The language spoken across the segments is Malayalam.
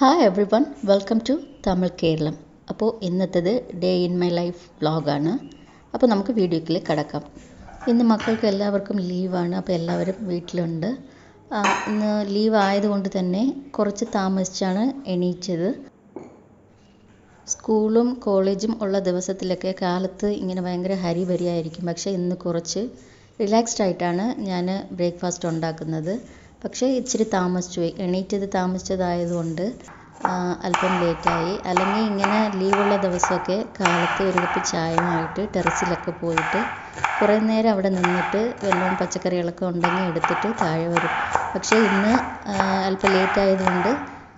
Hi everyone welcome to Tamil Keralam അപ്പോൾ ഇന്നത്തേത് ഡേ ഇൻ മൈ ലൈഫ് വ്ളോഗാണ് അപ്പോൾ നമുക്ക് വീഡിയോക്കിലേക്ക് കിടക്കാം. ഇന്ന് മക്കൾക്ക് എല്ലാവർക്കും ലീവാണ് അപ്പോൾ എല്ലാവരും വീട്ടിലുണ്ട്. ഇന്ന് ലീവ് ആയതുകൊണ്ട് തന്നെ കുറച്ച് താമസിച്ചാണ് എണീച്ചത്. സ്കൂളും കോളേജും ഉള്ള ദിവസത്തിലൊക്കെ കാലത്ത് ഇങ്ങനെ ഭയങ്കര ഹരിവരിയായിരിക്കും പക്ഷേ ഇന്ന് കുറച്ച് റിലാക്സ്ഡ് ആയിട്ടാണ് ഞാൻ ബ്രേക്ക്ഫാസ്റ്റ് ഉണ്ടാക്കുന്നത്. പക്ഷേ ഇച്ചിരി താമസിച്ചു പോയി എണീറ്റത് താമസിച്ചതായതുകൊണ്ട് അല്പം ലേറ്റായി. അല്ലെങ്കിൽ ഇങ്ങനെ ലീവുള്ള ദിവസമൊക്കെ കാലത്ത് ഒരു കപ്പ് ചായയുമായിട്ട് ടെറസിലൊക്കെ പോയിട്ട് കുറേ നേരം അവിടെ നിന്നിട്ട് വെള്ളവും പച്ചക്കറികളൊക്കെ ഉണ്ടെങ്കിൽ എടുത്തിട്ട് താഴെ വരും. പക്ഷേ ഇന്ന് അല്പം ലേറ്റ് ആയതുകൊണ്ട്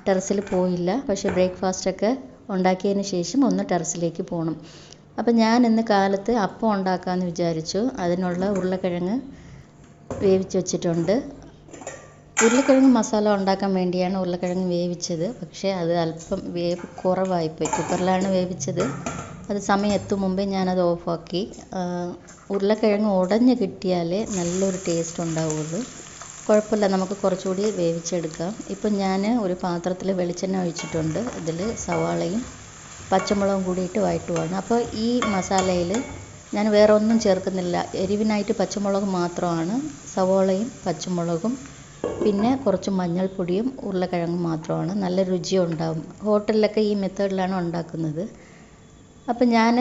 ടെറസിൽ പോയില്ല. പക്ഷേ ബ്രേക്ക്ഫാസ്റ്റൊക്കെ ഉണ്ടാക്കിയതിന് ശേഷം ഒന്ന് ടെറസിലേക്ക് പോകണം അപ്പം ഞാൻ ഇന്ന് കാലത്ത് അപ്പം ഉണ്ടാക്കാമെന്ന് വിചാരിച്ചു. അതിനുള്ള ഉരുളക്കിഴങ്ങ് വേവിച്ച് വെച്ചിട്ടുണ്ട്. ഉരുളക്കിഴങ്ങ് മസാല ഉണ്ടാക്കാൻ വേണ്ടിയാണ് ഉരുളക്കിഴങ്ങ് വേവിച്ചത്. പക്ഷേ അത് അല്പം വേവ് കുറവായിപ്പോയി. കുക്കറിലാണ് വേവിച്ചത്. അത് സമയം എത്തും മുമ്പേ ഞാനത് ഓഫാക്കി. ഉരുളക്കിഴങ്ങ് ഉടഞ്ഞ് കിട്ടിയാലേ നല്ലൊരു ടേസ്റ്റ് ഉണ്ടാവുള്ളൂ. കുഴപ്പമില്ല നമുക്ക് കുറച്ചുകൂടി വേവിച്ചെടുക്കാം. ഇപ്പം ഞാൻ ഒരു പാത്രത്തിൽ വെളിച്ചെണ്ണ ഒഴിച്ചിട്ടുണ്ട്. ഇതിൽ സവാളയും പച്ചമുളകും കൂടിയിട്ട് വഴറ്റുവാണ്. അപ്പോൾ ഈ മസാലയിൽ ഞാൻ വേറെ ഒന്നും ചേർക്കുന്നില്ല. എരിവിനായിട്ട് പച്ചമുളക് മാത്രമാണ്. സവാളയും പച്ചമുളകും പിന്നെ കുറച്ച് മഞ്ഞൾപ്പൊടിയും ഉരുളക്കിഴങ്ങും മാത്രമാണ്. നല്ല രുചിയും ഉണ്ടാവും ഹോട്ടലിലൊക്കെ ഈ മെത്തേഡിലാണ് ഉണ്ടാക്കുന്നത്. അപ്പം ഞാൻ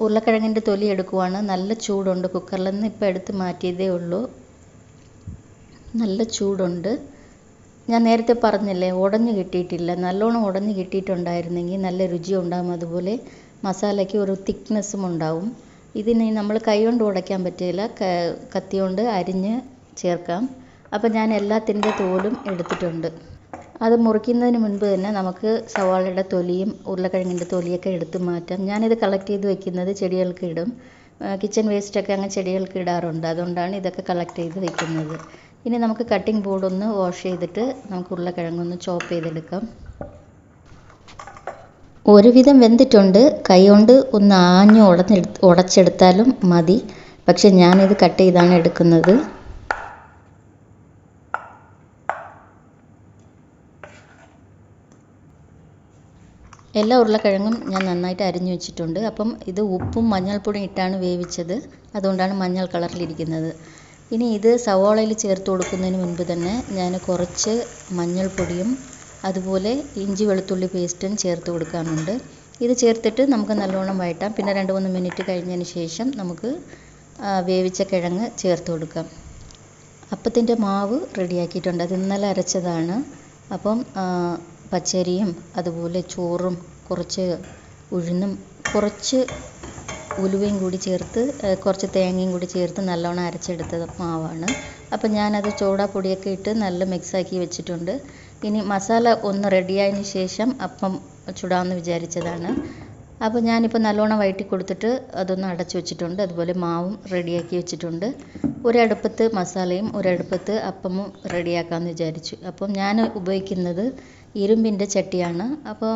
ഉരുളക്കിഴങ്ങിന്റെ തൊലി എടുക്കുവാണ്. നല്ല ചൂടുണ്ട്. കുക്കറിൽ നിന്ന് ഇപ്പോൾ എടുത്ത് മാറ്റിയതേ ഉള്ളൂ. നല്ല ചൂടുണ്ട്. ഞാൻ നേരത്തെ പറഞ്ഞില്ലേ ഉടഞ്ഞു കിട്ടിയിട്ടില്ല. നല്ലോണം ഉടഞ്ഞു കിട്ടിയിട്ടുണ്ടായിരുന്നെങ്കിൽ നല്ല രുചി ഉണ്ടാകും അതുപോലെ മസാലയ്ക്ക് ഒരു തിക്നെസ്സും ഉണ്ടാവും. ഇതിന് നമ്മൾ കൈ കൊണ്ട് ഉടയ്ക്കാൻ പറ്റില്ല. കത്തി കൊണ്ട് അരിഞ്ഞ് ചേർക്കാം. അപ്പം ഞാൻ എല്ലാത്തിന്റെ തോലും എടുത്തിട്ടുണ്ട്. അത് മുറിക്കുന്നതിന് മുൻപ് തന്നെ നമുക്ക് സവാളയുടെ തൊലിയും ഉരുളക്കിഴങ്ങിന്റെ തൊലിയൊക്കെ എടുത്ത് മാറ്റാം. ഞാനിത് കളക്ട് ചെയ്ത് വെക്കുന്നത് ചെടികൾക്ക് ഇടും. കിച്ചൺ വേസ്റ്റൊക്കെ അങ്ങ് ചെടികൾക്ക് ഇടാറുണ്ട്. അതുകൊണ്ടാണ് ഇതൊക്കെ കളക്ട് ചെയ്ത് വെക്കുന്നത്. ഇനി നമുക്ക് കട്ടിംഗ് ബോർഡ് ഒന്ന് വാഷ് ചെയ്തിട്ട് നമുക്ക് ഉരുളക്കിഴങ്ങൊന്ന് ചോപ്പ് ചെയ്തെടുക്കാം. ഒരുവിധം വെന്തിട്ടുണ്ട്. കൈ കൊണ്ട് ഒന്ന് ആഞ്ഞ് ഉടഞ്ഞെടുത്ത് ഉടച്ചെടുത്താലും മതി. പക്ഷെ ഞാനിത് കട്ട് ചെയ്താണ് എടുക്കുന്നത്. എല്ലാ ഉരുളക്കിഴങ്ങും ഞാൻ നന്നായിട്ട് അരിഞ്ഞു വെച്ചിട്ടുണ്ട്. അപ്പം ഇത് ഉപ്പും മഞ്ഞൾപ്പൊടിയും ഇട്ടാണ് വേവിച്ചത്. അതുകൊണ്ടാണ് മഞ്ഞൾ കളറിലിരിക്കുന്നത്. ഇനി ഇത് സവോളയിൽ ചേർത്ത് കൊടുക്കുന്നതിന് മുൻപ് തന്നെ ഞാൻ കുറച്ച് മഞ്ഞൾപ്പൊടിയും അതുപോലെ ഇഞ്ചി വെളുത്തുള്ളി പേസ്റ്റും ചേർത്ത് കൊടുക്കാനുണ്ട് ഇത് ചേർത്തിട്ട് നമുക്ക് നല്ലോണം വഴറ്റാം. പിന്നെ രണ്ട് മൂന്ന് മിനിറ്റ് കഴിഞ്ഞതിന് ശേഷം നമുക്ക് വേവിച്ച കിഴങ്ങ് ചേർത്ത് കൊടുക്കാം. അപ്പത്തിന്റെ മാവ് റെഡിയാക്കിയിട്ടുണ്ട്. അത് ഇന്നലെ അരച്ചതാണ്. അപ്പം പച്ചരിയും അതുപോലെ ചോറും കുറച്ച് ഉഴുന്നും കുറച്ച് ഉലുവയും കൂടി ചേർത്ത് കുറച്ച് തേങ്ങയും കൂടി ചേർത്ത് നല്ലോണം അരച്ചെടുത്ത മാവാണ്. അപ്പം ഞാനത് ചോടാപ്പൊടിയൊക്കെ ഇട്ട് നല്ല മിക്സാക്കി വെച്ചിട്ടുണ്ട്. ഇനി മസാല ഒന്ന് റെഡിയായതിന് ശേഷം അപ്പം ചുടാമെന്ന് വിചാരിച്ചതാണ്. അപ്പോൾ ഞാനിപ്പോൾ നല്ലോണം വഴറ്റി കൊടുത്തിട്ട് അതൊന്ന് അടച്ചു വെച്ചിട്ടുണ്ട്. അതുപോലെ മാവും റെഡിയാക്കി വെച്ചിട്ടുണ്ട്. ഒരടുപ്പത്ത് മസാലയും ഒരടുപ്പത്ത് അപ്പമും റെഡിയാക്കാമെന്ന് വിചാരിച്ചു. അപ്പം ഞാൻ ഉപയോഗിക്കുന്നത് ഇരുമ്പിന്റെ ചട്ടിയാണ്. അപ്പോൾ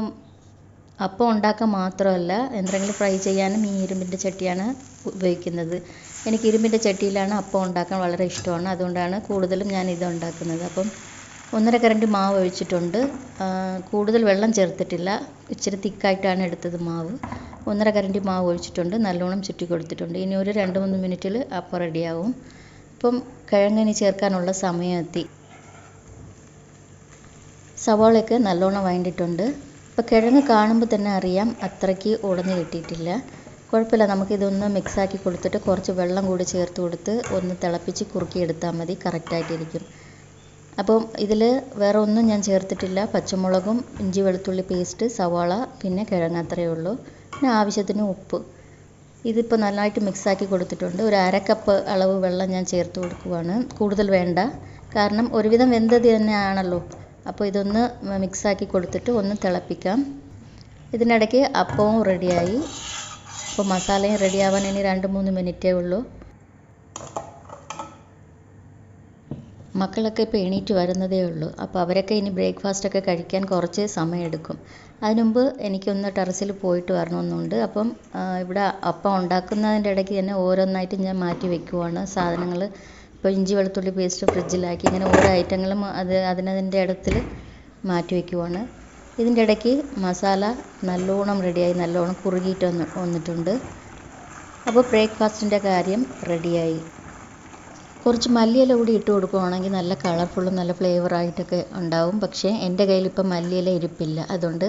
അപ്പം ഉണ്ടാക്കാൻ മാത്രമല്ല എന്തെങ്കിലും ഫ്രൈ ചെയ്യാനും ഈ ഇരുമ്പിന്റെ ചട്ടിയാണ് ഉപയോഗിക്കുന്നത്. എനിക്ക് ഇരുമ്പിന്റെ ചട്ടിയിലാണ് അപ്പം ഉണ്ടാക്കാൻ വളരെ ഇഷ്ടമാണ്. അതുകൊണ്ടാണ് കൂടുതലും ഞാൻ ഇത് ഉണ്ടാക്കുന്നത്. അപ്പം ഒന്നര കരണ്ടി മാവ് ഒഴിച്ചിട്ടുണ്ട്. കൂടുതൽ വെള്ളം ചേർത്തിട്ടില്ല. ഇച്ചിരി തിക്കായിട്ടാണ് എടുത്തത് മാവ്. ഒന്നര കരണ്ടി മാവ് ഒഴിച്ചിട്ടുണ്ട്. നല്ലോണം ചുറ്റി കൊടുത്തിട്ടുണ്ട്. ഇനി ഒരു രണ്ട് മൂന്ന് മിനിറ്റിൽ അപ്പം റെഡിയാവും. അപ്പം കിഴങ്ങിനി ചേർക്കാനുള്ള സമയം എത്തി. സവാളയൊക്കെ നല്ലോണം വഴണ്ടിട്ടുണ്ട് അപ്പോൾ കിഴങ്ങ് കാണുമ്പോൾ തന്നെ അറിയാം അത്രയ്ക്ക് ഉടഞ്ഞ് കിട്ടിയിട്ടില്ല. കുഴപ്പമില്ല നമുക്കിതൊന്ന് മിക്സാക്കി കൊടുത്തിട്ട് കുറച്ച് വെള്ളം കൂടി ചേർത്ത് കൊടുത്ത് ഒന്ന് തിളപ്പിച്ച് കുറുക്കി എടുത്താൽ മതി കറക്റ്റായിട്ടിരിക്കും അപ്പം ഇതിൽ വേറെ ഒന്നും ഞാൻ ചേർത്തിട്ടില്ല. പച്ചമുളകും ഇഞ്ചി വെളുത്തുള്ളി പേസ്റ്റ് സവാള പിന്നെ കിഴങ്ങ് അത്രയേ ഉള്ളൂ. പിന്നെ ആവശ്യത്തിന് ഉപ്പ്. ഇതിപ്പോൾ നന്നായിട്ട് മിക്സാക്കി കൊടുത്തിട്ടുണ്ട്. ഒരു അരക്കപ്പ് കപ്പ് അളവ് വെള്ളം ഞാൻ ചേർത്ത് കൊടുക്കുവാണ്. കൂടുതൽ വേണ്ട. കാരണം ഒരുവിധം വെന്തത് തന്നെയാണല്ലോ അപ്പോൾ ഇതൊന്ന് മിക്സാക്കി കൊടുത്തിട്ട് ഒന്ന് തിളപ്പിക്കാം. ഇതിനിടയ്ക്ക് അപ്പവും റെഡിയായി. അപ്പോൾ മസാലയും റെഡിയാവാൻ ഇനി രണ്ട് മൂന്ന് മിനിറ്റേ ഉള്ളൂ. മക്കളൊക്കെ ഇപ്പോൾ എണീറ്റ് വരുന്നതേ ഉള്ളൂ. അപ്പോൾ അവരൊക്കെ ഇനി ബ്രേക്ക്ഫാസ്റ്റ് ഒക്കെ കഴിക്കാൻ കുറച്ച് സമയമെടുക്കും. അതിനുമുമ്പ് എനിക്കൊന്ന് ടെറസിൽ പോയിട്ട് വരണമെന്നുണ്ട്. അപ്പം ഇവിടെ അപ്പം ഉണ്ടാക്കുന്നതിന്റെ ഇടയ്ക്ക് തന്നെ ഓരോന്നായിട്ട് ഞാൻ മാറ്റി വെക്കുവാണ് സാധനങ്ങൾ. ഇപ്പോൾ ഇഞ്ചി വെളുത്തുള്ളി പേസ്റ്റ് ഫ്രിഡ്ജിലാക്കി ഇങ്ങനെ ഓരോ ഐറ്റങ്ങളും അത് അതിനതിന്റെ ഇടത്തിൽ മാറ്റി വെക്കുവാണ്. ഇതിന്റെ ഇടയ്ക്ക് മസാല നല്ലോണം റെഡിയായി നല്ലോണം കുറുകിയിട്ട് വന്ന് വന്നിട്ടുണ്ട്. അപ്പോൾ ബ്രേക്ക്ഫാസ്റ്റിന്റെ കാര്യം റെഡിയായി കുറച്ച് മല്ലിയില കൂടി ഇട്ട് കൊടുക്കുകയാണെങ്കിൽ നല്ല കളർഫുള്ളും നല്ല ഫ്ലേവറായിട്ടൊക്കെ ഉണ്ടാവും. പക്ഷേ എന്റെ കയ്യിൽ ഇപ്പം മല്ലിയില ഇരിപ്പില്ല. അതുകൊണ്ട്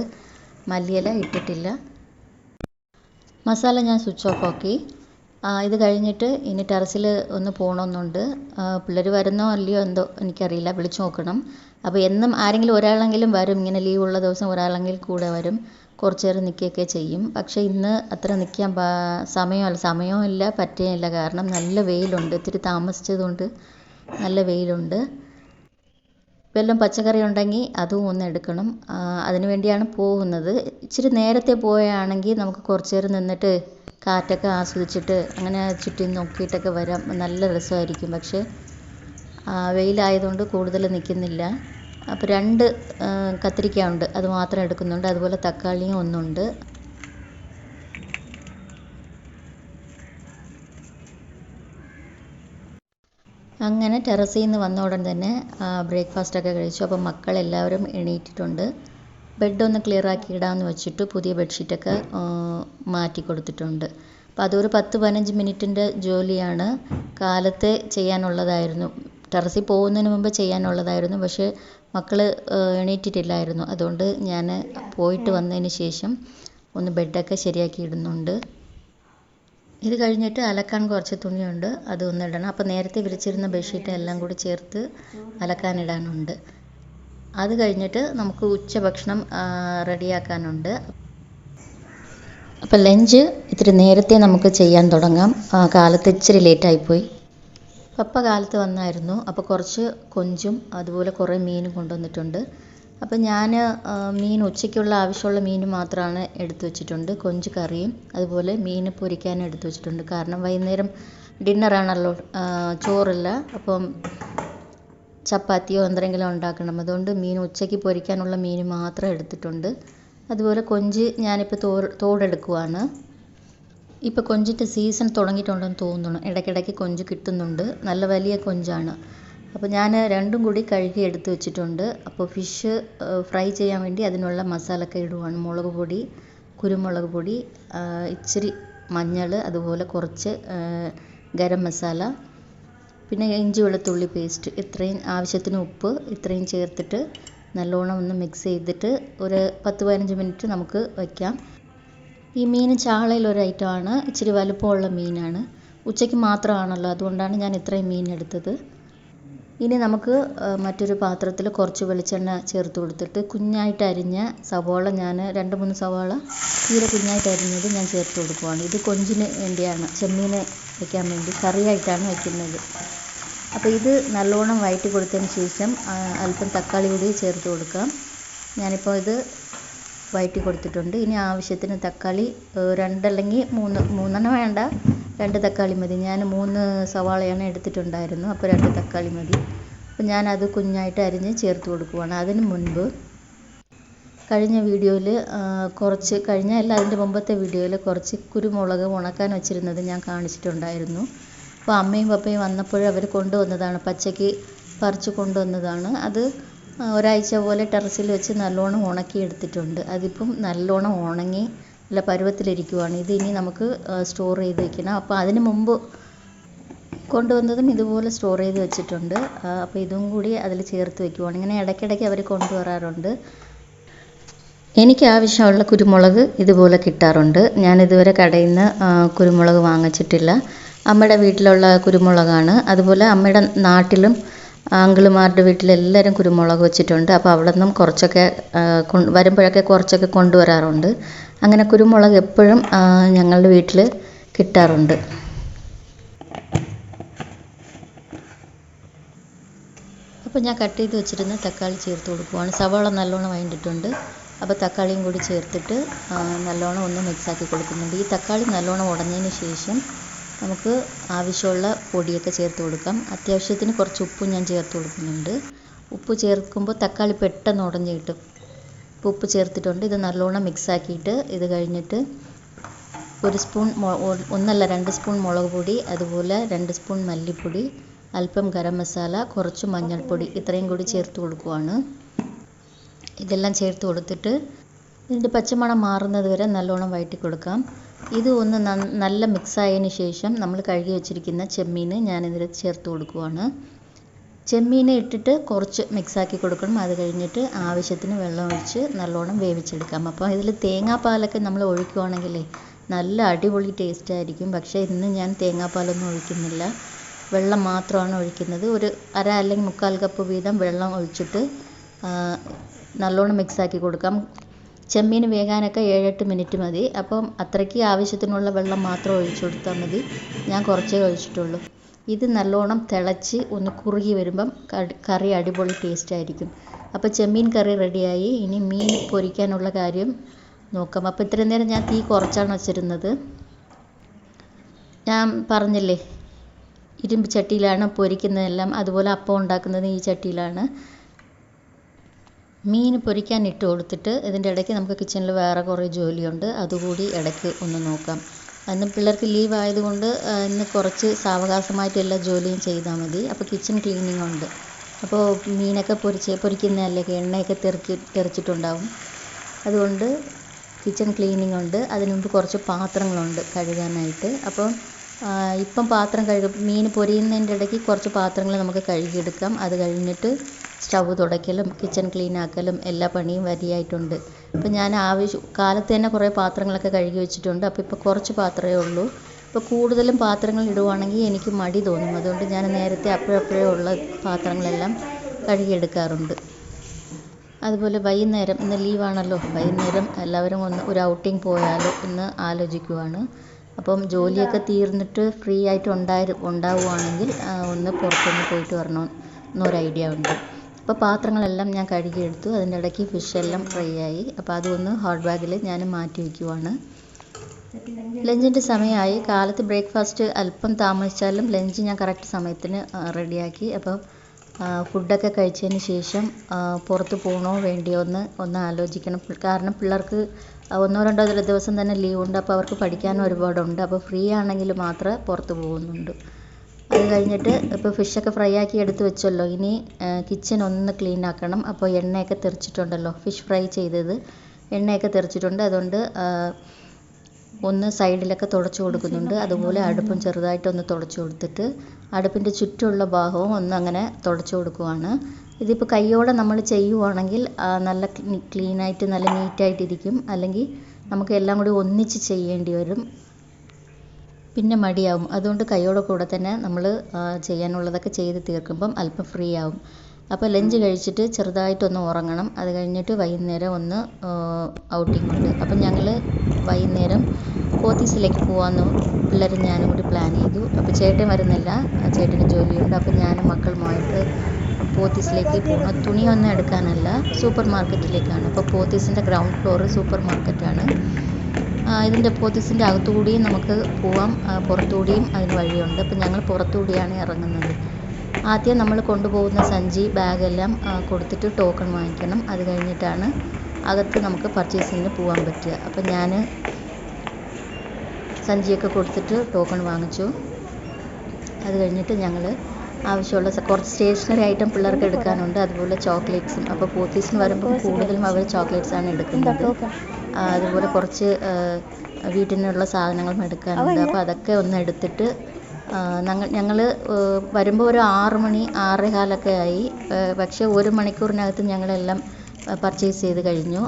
മല്ലിയില ഇട്ടിട്ടില്ല. മസാല ഞാൻ സ്വിച്ച് ഓഫ് ആക്കി. ഇത് കഴിഞ്ഞിട്ട് ഇനി ടെറസിൽ ഒന്ന് പോകണമെന്നുണ്ട്. പിള്ളേർ വരുന്നോ അല്ലയോ എന്തോ എനിക്കറിയില്ല. വിളിച്ചു നോക്കണം. അപ്പോൾ എന്നും ആരെങ്കിലും ഒരാളെങ്കിലും വരും. ഇങ്ങനെ ലീവുള്ള ദിവസം ഒരാളെങ്കിലും കൂടെ വരും. കുറച്ച് നേരം നിൽക്കുകയൊക്കെ ചെയ്യും. പക്ഷേ ഇന്ന് അത്ര നിൽക്കാൻ സമയമല്ല. സമയവും ഇല്ല പറ്റുകയില്ല കാരണം നല്ല വെയിലുണ്ട്. ഇത്തിരി താമസിച്ചതുകൊണ്ട് നല്ല വെയിലുണ്ട്. വല്ലതും പച്ചക്കറി ഉണ്ടെങ്കിൽ അതും ഒന്ന് എടുക്കണം. അതിനു വേണ്ടിയാണ് പോകുന്നത്. ഇച്ചിരി നേരത്തെ പോയാണെങ്കിൽ നമുക്ക് കുറച്ച് നേരം നിന്നിട്ട് കാറ്റൊക്കെ ആസ്വദിച്ചിട്ട് അങ്ങനെ ചുറ്റും നോക്കിയിട്ടൊക്കെ വരാം. നല്ല രസമായിരിക്കും. പക്ഷേ വെയിലായതുകൊണ്ട് കൂടുതൽ നിൽക്കുന്നില്ല. അപ്പോൾ രണ്ട് കത്തിരിക്ക ഉണ്ട്. അത് മാത്രം എടുക്കുന്നുണ്ട്. അതുപോലെ തക്കാളിയും ഒന്നുണ്ട്. അങ്ങനെ ടെറസിൽ നിന്ന് വന്ന ഉടൻ തന്നെ ബ്രേക്ക്ഫാസ്റ്റൊക്കെ കഴിച്ചു. അപ്പോൾ മക്കളെല്ലാവരും എണീറ്റിട്ടുണ്ട്. ബെഡൊന്ന് ക്ലിയർ ആക്കി ഇടാമെന്ന് വെച്ചിട്ട് പുതിയ ബെഡ്ഷീറ്റൊക്കെ മാറ്റി കൊടുത്തിട്ടുണ്ട്. അപ്പോൾ അതൊരു പത്ത് പതിനഞ്ച് മിനിറ്റിന്റെ ജോലിയാണ്. കാലത്തെ ചെയ്യാനുള്ളതായിരുന്നു. ടെറസിൽ പോകുന്നതിന് മുമ്പ് ചെയ്യാനുള്ളതായിരുന്നു. പക്ഷേ മക്കൾ എണീറ്റിട്ടില്ലായിരുന്നു. അതുകൊണ്ട് ഞാൻ പോയിട്ട് വന്നതിന് ശേഷം ഒന്ന് ബെഡൊക്കെ ശരിയാക്കി ഇടുന്നുണ്ട്. ഇത് കഴിഞ്ഞിട്ട് അലക്കാൻ കുറച്ച് തുണിയുണ്ട്. അതൊന്നിടണം അപ്പോൾ നേരത്തെ വിരിച്ചിരുന്ന ബെഡ്ഷീറ്റ് എല്ലാം കൂടി ചേർത്ത് അലക്കാനിടാനുണ്ട്. അത് കഴിഞ്ഞിട്ട് നമുക്ക് ഉച്ചഭക്ഷണം റെഡിയാക്കാനുണ്ട്. അപ്പോൾ ലഞ്ച് ഇത്തിരി നേരത്തെ നമുക്ക് ചെയ്യാൻ തുടങ്ങാം. കാലത്ത് ഇച്ചിരി ലേറ്റായിപ്പോയി. പപ്പ കാലത്ത് വന്നായിരുന്നു. അപ്പോൾ കുറച്ച് കൊഞ്ചും അതുപോലെ കുറേ മീനും കൊണ്ടുവന്നിട്ടുണ്ട്. അപ്പോൾ ഞാൻ മീൻ ഉച്ചയ്ക്കുള്ള ആവശ്യമുള്ള മീൻ മാത്രമാണ് എടുത്തു വെച്ചിട്ടുണ്ട്. കൊഞ്ച് കറിയും അതുപോലെ മീൻ പൊരിക്കാനും എടുത്തു വെച്ചിട്ടുണ്ട്. കാരണം വൈകുന്നേരം ഡിന്നറാണല്ലോ ചോറില്ല. അപ്പം ചപ്പാത്തിയോ എന്തെങ്കിലും ഉണ്ടാക്കണം. അതുകൊണ്ട് മീൻ ഉച്ചയ്ക്ക് പൊരിക്കാനുള്ള മീൻ മാത്രം എടുത്തിട്ടുണ്ട്. അതുപോലെ കൊഞ്ച് ഞാനിപ്പോൾ തോ തോടെടുക്കുവാണ്. ഇപ്പോൾ കൊഞ്ചിന്റെ സീസൺ തുടങ്ങിയിട്ടുണ്ടെന്ന് തോന്നുന്നു. ഇടയ്ക്കിടയ്ക്ക് കൊഞ്ച് കിട്ടുന്നുണ്ട്. നല്ല വലിയ കൊഞ്ചാണ്. അപ്പോൾ ഞാൻ രണ്ടും കൂടി കഴുകി എടുത്ത് വെച്ചിട്ടുണ്ട്. അപ്പോൾ ഫിഷ് ഫ്രൈ ചെയ്യാൻ വേണ്ടി അതിനുള്ള മസാലയൊക്കെ ഇടുവാണ്. മുളക് പൊടി കുരുമുളക് പൊടി ഇച്ചിരി മഞ്ഞൾ അതുപോലെ കുറച്ച് ഗരം മസാല പിന്നെ ഇഞ്ചി വെളുത്തുള്ളി പേസ്റ്റ് ഇത്രയും ആവശ്യത്തിന് ഉപ്പ് ഇത്രയും ചേർത്തിട്ട് നല്ലോണം ഒന്ന് മിക്സ് ചെയ്തിട്ട് ഒരു പത്ത് പതിനഞ്ച് മിനിറ്റ് നമുക്ക് വയ്ക്കാം ഈ മീൻ ചാളയിൽ ഒരു ഐറ്റമാണ് ഇച്ചിരി വലുപ്പമുള്ള മീനാണ്. ഉച്ചയ്ക്ക് മാത്രമാണല്ലോ അതുകൊണ്ടാണ് ഞാൻ ഇത്രയും മീൻ എടുത്തത്. ഇനി നമുക്ക് മറ്റൊരു പാത്രത്തിൽ കുറച്ച് വെളിച്ചെണ്ണ ചേർത്ത് കൊടുത്തിട്ട് കുഞ്ഞായിട്ട് അരിഞ്ഞ സവോള ഞാൻ രണ്ട് മൂന്ന് സവോള തീരെ കുഞ്ഞായിട്ട് അരിഞ്ഞത് ഞാൻ ചേർത്ത് കൊടുക്കുവാണ്. ഇത് കൊഞ്ചിന് വേണ്ടിയാണ് ചെമ്മീന് വയ്ക്കാൻ വേണ്ടി കറിയായിട്ടാണ് വയ്ക്കുന്നത് അപ്പോൾ ഇത് നല്ലോണം വയറ്റി കൊടുത്തതിന് ശേഷം അല്പം തക്കാളി കൂടി ചേർത്ത് കൊടുക്കാം. ഞാനിപ്പോൾ ഇത് വയറ്റി കൊടുത്തിട്ടുണ്ട്. ഇനി ആവശ്യത്തിന് തക്കാളി രണ്ടല്ലെങ്കിൽ മൂന്ന് മൂന്നെണ്ണം വേണ്ട. രണ്ട് തക്കാളി മതി. ഞാൻ മൂന്ന് സവാളയാണ് എടുത്തിട്ടുണ്ടായിരുന്നു. അപ്പോൾ രണ്ട് തക്കാളി മതി. അപ്പോൾ ഞാനത് കുഞ്ഞായിട്ട് അരിഞ്ഞ് ചേർത്ത് കൊടുക്കുവാണ്. അതിന് മുൻപ് കഴിഞ്ഞ വീഡിയോയിൽ കുറച്ച് കഴിഞ്ഞ അല്ല അതിന്റെ മുമ്പത്തെ വീഡിയോയിൽ കുറച്ച് കുരുമുളക് ഉണക്കാൻ വെച്ചിരുന്നത് ഞാൻ കാണിച്ചിട്ടുണ്ടായിരുന്നു. അപ്പോൾ അമ്മയും പപ്പയും വന്നപ്പോൾ അവർ കൊണ്ടുവന്നതാണ് പച്ചയ്ക്ക് പറിച്ച് കൊണ്ടുവന്നതാണ്. അത് ഒരാഴ്ച പോലെ ടെറസിൽ വെച്ച് നല്ലോണം ഉണക്കി എടുത്തിട്ടുണ്ട്. അതിപ്പം നല്ലോണം ഉണങ്ങി നല്ല പരുവത്തിലിരിക്കുവാണ്. ഇത് ഇനി നമുക്ക് സ്റ്റോർ ചെയ്ത് വെക്കണം. അപ്പോൾ അതിന് മുമ്പ് കൊണ്ടുവന്നതും ഇതുപോലെ സ്റ്റോർ ചെയ്ത് വെച്ചിട്ടുണ്ട്. അപ്പോൾ ഇതും കൂടി അതിൽ ചേർത്ത് വെക്കുവാണ്. ഇങ്ങനെ ഇടയ്ക്കിടയ്ക്ക് അവർ കൊണ്ടുവരാറുണ്ട്. എനിക്ക് ആവശ്യമുള്ള കുരുമുളക് ഇതുപോലെ കിട്ടാറുണ്ട്. ഞാൻ ഇതുവരെ കടയിൽ നിന്ന് കുരുമുളക് വാങ്ങിച്ചിട്ടില്ല. അമ്മയുടെ വീട്ടിലുള്ള കുരുമുളകാണ്. അതുപോലെ അമ്മയുടെ നാട്ടിലും അങ്കിളുമാരുടെ വീട്ടിലെല്ലാവരും കുരുമുളക് വെച്ചിട്ടുണ്ട്. അപ്പോൾ അവിടെ നിന്നും കുറച്ചൊക്കെ വരുമ്പോഴൊക്കെ കുറച്ചൊക്കെ കൊണ്ടുവരാറുണ്ട്. അങ്ങനെ കുരുമുളക് എപ്പോഴും ഞങ്ങളുടെ വീട്ടിൽ കിട്ടാറുണ്ട്. അപ്പോൾ ഞാൻ കട്ട് ചെയ്ത് വെച്ചിരുന്ന തക്കാളി ചേർത്ത് കൊടുക്കുവാണ്. സവാള നല്ലോണം വഴണ്ടിട്ടുണ്ട് അപ്പോൾ തക്കാളിയും കൂടി ചേർത്തിട്ട് നല്ലോണം ഒന്ന് മിക്സാക്കി കൊടുക്കുന്നുണ്ട്. ഈ തക്കാളി നല്ലോണം ഉടഞ്ഞതിന് ശേഷം നമുക്ക് ആവശ്യമുള്ള പൊടിയൊക്കെ ചേർത്ത് കൊടുക്കാം. അത്യാവശ്യത്തിന് കുറച്ച് ഉപ്പും ഞാൻ ചേർത്ത് കൊടുക്കുന്നുണ്ട്. ഉപ്പ് ചേർക്കുമ്പോൾ തക്കാളി പെട്ടെന്ന് ഉടഞ്ഞ് കിട്ടും. ഇപ്പോൾ ഉപ്പ് ചേർത്തിട്ടുണ്ട്. ഇത് നല്ലോണം മിക്സ് ആക്കിയിട്ട് ഇത് കഴിഞ്ഞിട്ട് ഒരു സ്പൂൺ ഒന്നല്ല രണ്ട് സ്പൂൺ മുളക് പൊടി അതുപോലെ രണ്ട് സ്പൂൺ മല്ലിപ്പൊടി അല്പം ഗരം മസാല കുറച്ച് മഞ്ഞൾപ്പൊടി ഇത്രയും കൂടി ചേർത്ത് കൊടുക്കുവാണ്. ഇതെല്ലാം ചേർത്ത് കൊടുത്തിട്ട് ഇതിന്റെ പച്ചമണം മാറുന്നത് വരെ നല്ലോണം വഴറ്റി കൊടുക്കാം. ഇത് ഒന്ന് നല്ല മിക്സ് ആയതിന് ശേഷം നമ്മൾ കഴുകി വെച്ചിരിക്കുന്ന ചെമ്മീൻ ഞാനിതിൽ ചേർത്ത് കൊടുക്കുവാണ്. ചെമ്മീനെ ഇട്ടിട്ട് കുറച്ച് മിക്സാക്കി കൊടുക്കണം. അത് കഴിഞ്ഞിട്ട് ആവശ്യത്തിന് വെള്ളം ഒഴിച്ച് നല്ലോണം വേവിച്ചെടുക്കാം. അപ്പോൾ ഇതിൽ തേങ്ങാപ്പാലൊക്കെ നമ്മൾ ഒഴിക്കുവാണെങ്കിലേ നല്ല അടിപൊളി ടേസ്റ്റ് ആയിരിക്കും. പക്ഷേ ഇന്ന് ഞാൻ തേങ്ങാപ്പാലൊന്നും ഒഴിക്കുന്നില്ല. വെള്ളം മാത്രമാണ് ഒഴിക്കുന്നത്. ഒരു അര അല്ലെങ്കിൽ മുക്കാൽ കപ്പ് വീതം വെള്ളം ഒഴിച്ചിട്ട് നല്ലോണം മിക്സാക്കി കൊടുക്കാം. ചെമ്മീൻ വേകാനൊക്കെ ഏഴെട്ട് മിനിറ്റ് മതി. അപ്പം അത്രയ്ക്ക് ആവശ്യത്തിനുള്ള വെള്ളം മാത്രം ഒഴിച്ചു കൊടുത്താൽ മതി. ഞാൻ കുറച്ചേ ഒഴിച്ചിട്ടുള്ളൂ. ഇത് നല്ലോണം തിളച്ച് ഒന്ന് കുറുകി വരുമ്പം കറി അടിപൊളി ടേസ്റ്റ് ആയിരിക്കും. അപ്പോൾ ചെമ്മീൻ കറി റെഡിയായി. ഇനി മീൻ പൊരിക്കാനുള്ള കാര്യം നോക്കാം. അപ്പോൾ ഇത്രയും നേരം ഞാൻ തീ കുറച്ചാണ് വച്ചിരുന്നത്. ഞാൻ പറഞ്ഞില്ലേ ഇരുമ്പ് ചട്ടിയിലാണ് പൊരിക്കുന്നതെല്ലാം. അതുപോലെ അപ്പം ഉണ്ടാക്കുന്നത് ഈ ചട്ടിയിലാണ്. മീൻ പൊരിക്കാൻ ഇട്ട് കൊടുത്തിട്ട് ഇതിന്റെ ഇടയ്ക്ക് നമുക്ക് കിച്ചണിൽ വേറെ കുറേ ജോലിയുണ്ട്. അതുകൂടി ഇടയ്ക്ക് ഒന്ന് നോക്കാം. അന്ന് പിള്ളേർക്ക് ലീവ് ആയതുകൊണ്ട് ഇന്ന് കുറച്ച് സാവകാശമായിട്ട് എല്ലാ ജോലിയും ചെയ്താൽ മതി. അപ്പോൾ കിച്ചൺ ക്ലീനിങ് ഉണ്ട്. അപ്പോൾ മീനൊക്കെ പൊരിച്ച് പൊരിക്കുന്നതല്ലേ എണ്ണയൊക്കെ തെറിച്ച് തെറിച്ചിട്ടുണ്ടാവും. അതുകൊണ്ട് കിച്ചൺ ക്ലീനിങ് ഉണ്ട്. അതിന് മുമ്പ് കുറച്ച് പാത്രങ്ങളുണ്ട് കഴുകാനായിട്ട്. അപ്പം ആ, ഇപ്പം പാത്രം കഴുകും മീൻ പൊരിയുന്നതിന്റെ ഇടയ്ക്ക് കുറച്ച് പാത്രങ്ങൾ നമുക്ക് കഴുകിയെടുക്കാം. അത് കഴിഞ്ഞിട്ട് സ്റ്റവ് തുടയ്ക്കലും കിച്ചൺ ക്ലീൻ ആക്കലും എല്ലാ പണിയും വരിയായിട്ടുണ്ട്. ഇപ്പം ഞാൻ ആവശ്യം കാലത്ത് തന്നെ കുറേ പാത്രങ്ങളൊക്കെ കഴുകി വെച്ചിട്ടുണ്ട്. അപ്പോൾ ഇപ്പോൾ കുറച്ച് പാത്രമേ ഉള്ളൂ. ഇപ്പോൾ കൂടുതലും പാത്രങ്ങൾ ഇടുവാണെങ്കിൽ എനിക്ക് മടി തോന്നും. അതുകൊണ്ട് ഞാൻ നേരത്തെ അപ്പോഴപ്പോഴേ ഉള്ള പാത്രങ്ങളെല്ലാം കഴുകിയെടുക്കാറുണ്ട്. അതുപോലെ വൈകുന്നേരം ഇന്ന് ലീവാണല്ലോ വൈകുന്നേരം എല്ലാവരും ഒന്ന് ഒരു ഔട്ടിംഗ് പോയാലോ എന്ന് ആലോചിക്കുവാണ്. അപ്പം ജോലിയൊക്കെ തീർന്നിട്ട് ഫ്രീ ആയിട്ട് ഉണ്ടായി ഉണ്ടാവുകയാണെങ്കിൽ ഒന്ന് പുറത്തൊന്ന് പോയിട്ട് വരണം എന്നൊരു ഐഡിയ ഉണ്ട്. അപ്പോൾ പാത്രങ്ങളെല്ലാം ഞാൻ കഴുകിയെടുത്തു അതിന്റെ ഇടയ്ക്ക് ഫിഷ് എല്ലാം ഫ്രൈ ആയി. അപ്പോൾ അതൊന്ന് ഹോട്ട് ബാഗിൽ ഞാൻ മാറ്റി വയ്ക്കുവാണ് ലഞ്ചിന്റെ സമയമായി. കാലത്ത് ബ്രേക്ക്ഫാസ്റ്റ് അല്പം താമസിച്ചാലും ലഞ്ച് ഞാൻ കറക്റ്റ് സമയത്തിന് റെഡിയാക്കി അപ്പോൾ ഫുഡൊക്കെ കഴിച്ചതിന് ശേഷം പുറത്ത് പോകണോ വേണ്ടിയോ എന്ന് ഒന്ന് ആലോചിക്കണം. കാരണം പിള്ളേർക്ക് ഒന്നോ രണ്ടോ ദിവസം തന്നെ ലീവ് ഉണ്ട്. അപ്പോൾ അവർക്ക് പഠിക്കാനും ഒരുപാടുണ്ട്. അപ്പോൾ ഫ്രീ ആണെങ്കിൽ മാത്രമേ പുറത്ത് പോകുന്നുണ്ട് അത് കഴിഞ്ഞിട്ട് ഇപ്പോൾ ഫിഷൊക്കെ ഫ്രൈ ആക്കി എടുത്ത് വെച്ചല്ലോ. ഇനി കിച്ചൺ ഒന്ന് ക്ലീൻ ആക്കണം. അപ്പോൾ എണ്ണയൊക്കെ തെറിച്ചിട്ടുണ്ടല്ലോ. ഫിഷ് ഫ്രൈ ചെയ്തത്. എണ്ണയൊക്കെ തെറിച്ചിട്ടുണ്ട്. അതുകൊണ്ട് ഒന്ന് സൈഡിലൊക്കെ തുടച്ചു കൊടുക്കുന്നുണ്ട്. അതുപോലെ അടുപ്പും ചെറുതായിട്ടൊന്ന് തുടച്ചു കൊടുത്തിട്ട് അടുപ്പിന്റെ ചുറ്റുമുള്ള ഭാഗവും ഒന്ന് അങ്ങനെ തുടച്ചു കൊടുക്കുവാണ്. ഇതിപ്പോൾ കൈയോടെ നമ്മൾ ചെയ്യുവാണെങ്കിൽ നല്ല ക്ലീനായിട്ട് നല്ല നീറ്റായിട്ടിരിക്കും. അല്ലെങ്കിൽ നമുക്ക് എല്ലാം കൂടി ഒന്നിച്ച് ചെയ്യേണ്ടി വരും. പിന്നെ മടിയാവും. അതുകൊണ്ട് കൈയോടെ കൂടെ തന്നെ നമ്മൾ ചെയ്യാനുള്ളതൊക്കെ ചെയ്ത് തീർക്കുമ്പം അല്പം ഫ്രീ ആവും അപ്പോൾ ലഞ്ച് കഴിച്ചിട്ട് ചെറുതായിട്ടൊന്ന് ഉറങ്ങണം. അത് കഴിഞ്ഞിട്ട് വൈകുന്നേരം ഒന്ന് ഔട്ടിംഗ് ഉണ്ട് അപ്പം ഞങ്ങൾ വൈകുന്നേരം പോത്തീസിലേക്ക് പോകാമെന്ന് പിള്ളേരും ഞാനും കൂടി പ്ലാൻ ചെയ്തു. അപ്പോൾ ചേട്ടൻ വരുന്നില്ല ചേട്ടന് ജോലിയുണ്ട്. അപ്പോൾ ഞാനും മക്കളുമായിട്ട് പോത്തീസിലേക്ക് പോകണം തുണിയൊന്നും എടുക്കാനല്ല സൂപ്പർ മാർക്കറ്റിലേക്കാണ് അപ്പോൾ പോത്തീസിന്റെ ഗ്രൗണ്ട് ഫ്ലോർ സൂപ്പർ മാർക്കറ്റാണ് ഇതിന്റെ പോത്തീസിന്റെ അകത്തുകൂടിയും നമുക്ക് പോവാം. പുറത്തുകൂടിയും അതിന് വഴിയുണ്ട്. അപ്പോൾ ഞങ്ങൾ പുറത്തുകൂടിയാണ് ഇറങ്ങുന്നത്. ആദ്യം നമ്മൾ കൊണ്ടുപോകുന്ന സഞ്ചി ബാഗെല്ലാം കൊടുത്തിട്ട് ടോക്കൺ വാങ്ങിക്കണം. അത് കഴിഞ്ഞിട്ടാണ് അകത്ത് നമുക്ക് പർച്ചേസിങ്ങിന് പോകാൻ പറ്റുക. അപ്പം ഞാൻ സഞ്ചിയൊക്കെ കൊടുത്തിട്ട് ടോക്കൺ വാങ്ങിച്ചു. അത് കഴിഞ്ഞിട്ട് ഞങ്ങൾ ആവശ്യമുള്ള കുറച്ച് സ്റ്റേഷനറി ഐറ്റം പിള്ളേർക്ക് എടുക്കാനുണ്ട്. അതുപോലെ ചോക്ലേറ്റ്സും അപ്പോൾ പോത്തീസിന് വരുമ്പോൾ കൂടുതലും അവർ ചോക്ലേറ്റ്സ് ആണ് എടുക്കുന്നത്. അതുപോലെ കുറച്ച് വീട്ടിനുള്ള സാധനങ്ങളും എടുക്കാനുണ്ട്. അപ്പോൾ അതൊക്കെ ഒന്ന് എടുത്തിട്ട് ഞങ്ങൾ വരുമ്പോൾ ഒരു ആറ് മണി ആറേ ആയി. പക്ഷെ ഒരു മണിക്കൂറിനകത്ത് ഞങ്ങളെല്ലാം പർച്ചേസ് ചെയ്ത് കഴിഞ്ഞു.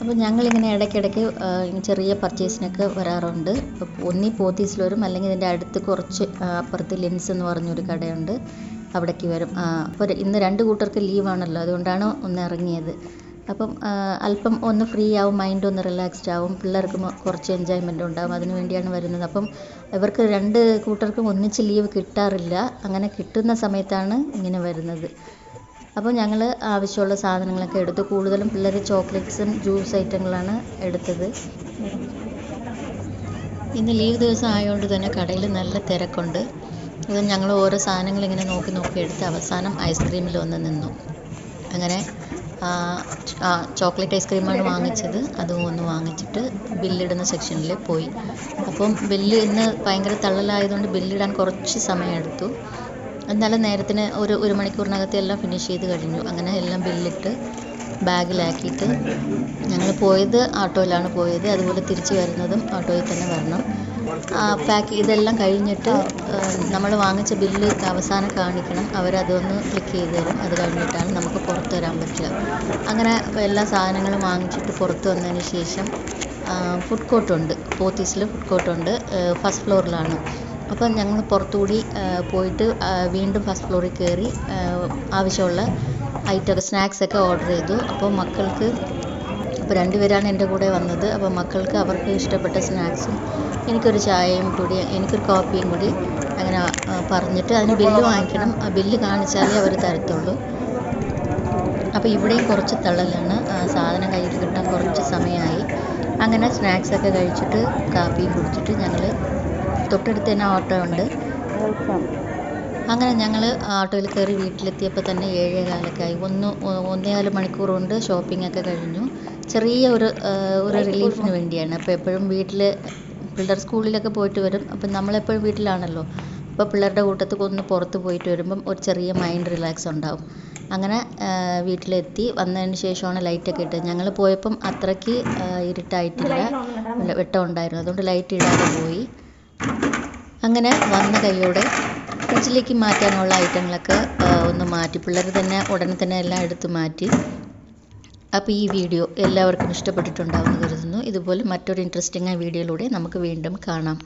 അപ്പോൾ ഞങ്ങളിങ്ങനെ ഇടയ്ക്കിടയ്ക്ക് ചെറിയ പർച്ചേസിനൊക്കെ വരാറുണ്ട്. ഒന്നി പോത്തീസിൽ വരും അല്ലെങ്കിൽ ഇതിന്റെ അടുത്ത് കുറച്ച് അപ്പുറത്ത് ലെൻസ് എന്ന് പറഞ്ഞൊരു കടയുണ്ട്. അവിടേക്ക് വരും. അപ്പോൾ ഇന്ന് രണ്ട് കൂട്ടർക്ക് ലീവാണല്ലോ അതുകൊണ്ടാണ് ഒന്ന് ഇറങ്ങിയത്. അപ്പം അല്പം ഒന്ന് ഫ്രീ ആവും മൈൻഡ് ഒന്ന് റിലാക്സ്ഡ് ആവും. പിള്ളേർക്ക് കുറച്ച് എൻജോയ്മെന്റ് ഉണ്ടാവും. അതിന് വേണ്ടിയാണ് വരുന്നത്. അപ്പം ഇവർക്ക് രണ്ട് കൂട്ടർക്കും ഒന്നിച്ച് ലീവ് കിട്ടാറില്ല. അങ്ങനെ കിട്ടുന്ന സമയത്താണ് ഇങ്ങനെ വരുന്നത്. അപ്പോൾ ഞങ്ങൾ ആവശ്യമുള്ള സാധനങ്ങളൊക്കെ എടുത്തു. കൂടുതലും പിള്ളേർ ചോക്ലേറ്റ്സും ജ്യൂസ് ഐറ്റങ്ങളാണ് എടുത്തത്. ഇന്ന് ലീവ് ദിവസം ആയതുകൊണ്ട് തന്നെ കടയിൽ നല്ല തിരക്കുണ്ട്. അത് ഞങ്ങൾ ഓരോ സാധനങ്ങൾ ഇങ്ങനെ നോക്കി നോക്കി എടുത്ത് അവസാനം ഐസ്ക്രീമിൽ ഒന്ന് നിന്നു. അങ്ങനെ ചോക്ലേറ്റ് ഐസ്ക്രീമാണ് വാങ്ങിച്ചത്. അതും ഒന്ന് വാങ്ങിച്ചിട്ട് ബില്ലിടുന്ന സെക്ഷനിൽ പോയി. അപ്പം ബില്ല് ഇന്ന് ഭയങ്കര തള്ളലായതുകൊണ്ട് ബില്ലിടാൻ കുറച്ച് സമയമെടുത്തു. എന്നാലും നേരത്തിന് ഒരു ഒരു മണിക്കൂറിനകത്ത് എല്ലാം ഫിനിഷ് ചെയ്ത് കഴിഞ്ഞു. അങ്ങനെ എല്ലാം ബില്ലിട്ട് ബാഗിലാക്കിയിട്ട് ഞങ്ങൾ പോയത് ഓട്ടോയിലാണ് പോയത്. അതുപോലെ തിരിച്ചു വരുന്നതും ഓട്ടോയിൽ തന്നെ വരണം. പാക്ക് ഇതെല്ലാം കഴിഞ്ഞിട്ട് നമ്മൾ വാങ്ങിച്ച ബില്ല് അവസാനം കാണിക്കണം. അവരതൊന്ന് ക്ലിക്ക് ചെയ്ത് തരും. അത് കഴിഞ്ഞിട്ടാണ് നമുക്ക് പുറത്ത് വരാൻ പറ്റുക. അങ്ങനെ എല്ലാ സാധനങ്ങളും വാങ്ങിച്ചിട്ട് പുറത്ത് വന്നതിന് ശേഷം ഫുഡ് കോർട്ടുണ്ട് പോത്തീസിൽ ഫുഡ് കോർട്ടുണ്ട് ഫസ്റ്റ് ഫ്ലോറിലാണ് അപ്പം ഞങ്ങൾ പുറത്തുകൂടി പോയിട്ട് വീണ്ടും ഫസ്റ്റ് ഫ്ലോറിൽ കയറി ആവശ്യമുള്ള ഐറ്റം സ്നാക്സൊക്കെ ഓർഡർ ചെയ്തു. അപ്പോൾ മക്കൾക്ക് അപ്പോൾ രണ്ടുപേരാണ് എന്റെ കൂടെ വന്നത്. അപ്പോൾ മക്കൾക്ക് അവർക്ക് ഇഷ്ടപ്പെട്ട സ്നാക്സും എനിക്കൊരു ചായയും കൂടി എനിക്കൊരു കോപ്പിയും കൂടി അങ്ങനെ പറഞ്ഞിട്ട് അതിന് ബില്ല് വാങ്ങിക്കണം. ആ ബില്ല് കാണിച്ചാലേ അവർ തരത്തുള്ളൂ. അപ്പോൾ ഇവിടെയും കുറച്ച് തള്ളലാണ്. സാധനം കയ്യിൽ കിട്ടാൻ കുറച്ച് സമയമായി. അങ്ങനെ സ്നാക്സൊക്കെ കഴിച്ചിട്ട് കാപ്പിയും കുടിച്ചിട്ട് ഞങ്ങൾ തൊട്ടടുത്ത് തന്നെ ഓട്ടോ ഉണ്ട്. അങ്ങനെ ഞങ്ങൾ ഓട്ടോയിൽ കയറി വീട്ടിലെത്തിയപ്പോൾ തന്നെ ഏഴേ കാലൊക്കെ ആയി. ഒന്ന് ഒന്നേകാൽ മണിക്കൂർ കൊണ്ട് ഷോപ്പിംഗ് ഒക്കെ കഴിഞ്ഞു. ചെറിയ ഒരു ഒരു റിലീഫിന് വേണ്ടിയാണ്. അപ്പോൾ എപ്പോഴും വീട്ടിൽ പിള്ളേർ സ്കൂളിലൊക്കെ പോയിട്ട് വരും. അപ്പം നമ്മളെപ്പോഴും വീട്ടിലാണല്ലോ. അപ്പോൾ പിള്ളേരുടെ കൂട്ടത്തിൽ ഒന്ന് പുറത്ത് പോയിട്ട് വരുമ്പം ഒരു ചെറിയ മൈൻഡ് റിലാക്സ് ഉണ്ടാവും. അങ്ങനെ വീട്ടിലെത്തി. വന്നതിന് ശേഷമാണ് ലൈറ്റൊക്കെ ഇട്ടത്. ഞങ്ങൾ പോയപ്പം അത്രയ്ക്ക് ഇരുട്ടായിട്ടില്ല. വെട്ടം ഉണ്ടായിരുന്നു. അതുകൊണ്ട് ലൈറ്റ് ഇടാതെ പോയി. അങ്ങനെ വന്ന കൈയോടെ ഫ്രിഡ്ജിലേക്ക് മാറ്റാനുള്ള ഐറ്റങ്ങളൊക്കെ ഒന്ന് മാറ്റി. പിള്ളേർ തന്നെ ഉടനെ തന്നെ എല്ലാം എടുത്ത് മാറ്റി. അപ്പോൾ ഈ വീഡിയോ എല്ലാവർക്കും ഇഷ്ടപ്പെട്ടിട്ടുണ്ടാവുമെന്ന് കരുതുന്നു. ഇതുപോലെ മറ്റൊരു ഇൻട്രസ്റ്റിംഗ് ആയ വീഡിയോയിലൂടെ നമുക്ക് വീണ്ടും കാണാം.